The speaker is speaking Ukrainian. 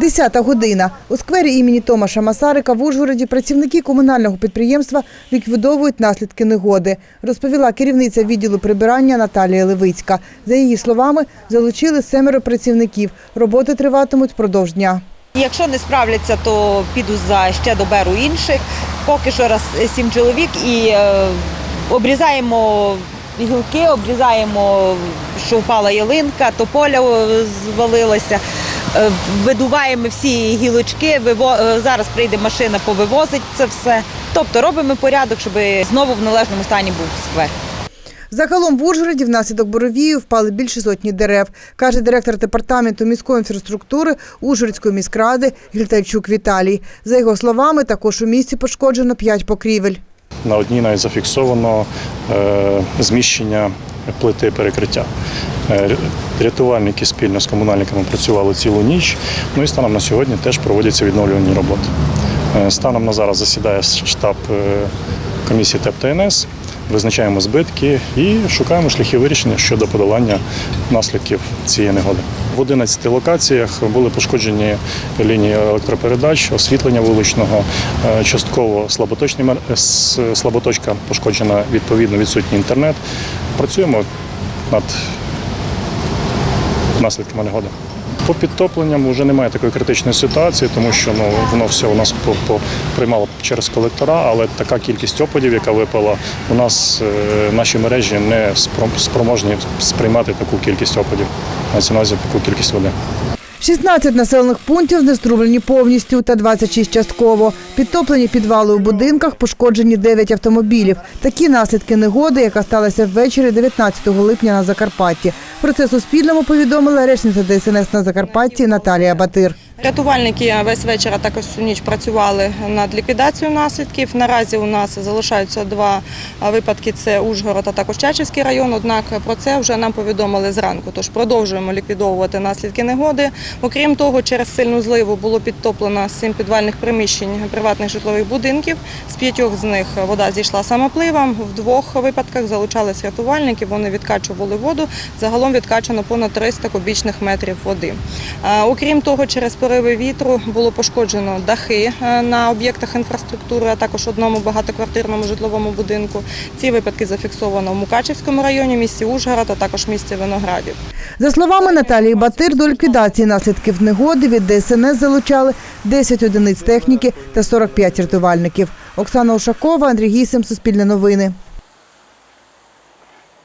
Десята година. У сквері імені Томаша Масарика в Ужгороді працівники комунального підприємства ліквідовують наслідки негоди, розповіла керівниця відділу прибирання Наталія Левицька. За її словами, залучили семеро працівників. Роботи триватимуть впродовж дня. Якщо не справляться, то піду за ще доберу інших. Поки що раз сім чоловік і е, обрізаємо гілки, обрізаємо, що впала ялинка, тополя е, звалилася. Е, Видуваємо всі гілочки, виво- е, зараз прийде машина, повивозить це все. Тобто робимо порядок, щоб знову в належному стані був сквер. Загалом в Ужгороді внаслідок боровію впали більше сотні дерев, каже директор департаменту міської інфраструктури Ужгородської міськради Гільтайчук Віталій. За його словами, також у місті пошкоджено п'ять покрівель. На одній навіть зафіксовано е, зміщення плити перекриття. Е, Рятувальники спільно з комунальниками працювали цілу ніч. Ну і станом на сьогодні теж проводяться відновлювані роботи. Е, Станом на зараз засідає штаб е, комісії ТЕП та НС. Визначаємо збитки і шукаємо шляхи вирішення щодо подолання наслідків цієї негоди. В 11 локаціях були пошкоджені лінії електропередач, освітлення вуличного, е, частково слаботочні е, слаботочка пошкоджена, відповідно відсутній інтернет. Працюємо над наслідками негоди. По підтопленням вже немає такої критичної ситуації, тому що ну воно все у нас приймало через колектора, але така кількість опадів, яка випала, у нас е, наші мережі не спроможні сприймати таку кількість опадів. На увазі таку кількість води. 16 населених пунктів знеструблені повністю та 26 частково. Підтоплені підвали у будинках, пошкоджені 9 автомобілів. Такі наслідки негоди, яка сталася ввечері 19 липня на Закарпатті. Про це Суспільному повідомила речниця ДСНС на Закарпатті Наталія Батир. Рятувальники весь вечір, а також всю ніч працювали над ліквідацією наслідків. Наразі у нас залишаються два випадки: це Ужгород, а також Чачівський район. Однак про це вже нам повідомили зранку. Тож продовжуємо ліквідовувати наслідки негоди. Окрім того, через сильну зливу було підтоплено сім підвальних приміщень приватних житлових будинків. З п'ятьох з них вода зійшла самопливом. В двох випадках залучались рятувальники. Вони відкачували воду. Загалом відкачано понад 300 кубічних метрів води. Окрім того, через пориви вітру було пошкоджено дахи е, на об'єктах інфраструктури, а також одному багатоквартирному житловому будинку. Ці випадки зафіксовано в Мукачівському районі, місті Ужгород, а також місті Виноградів. За словами Наталії Батир, до ліквідації наслідків негоди від ДСНС залучали 10 одиниць техніки та 45 рятувальників. Оксана Ушакова, Андрій Гісим, Суспільне новини.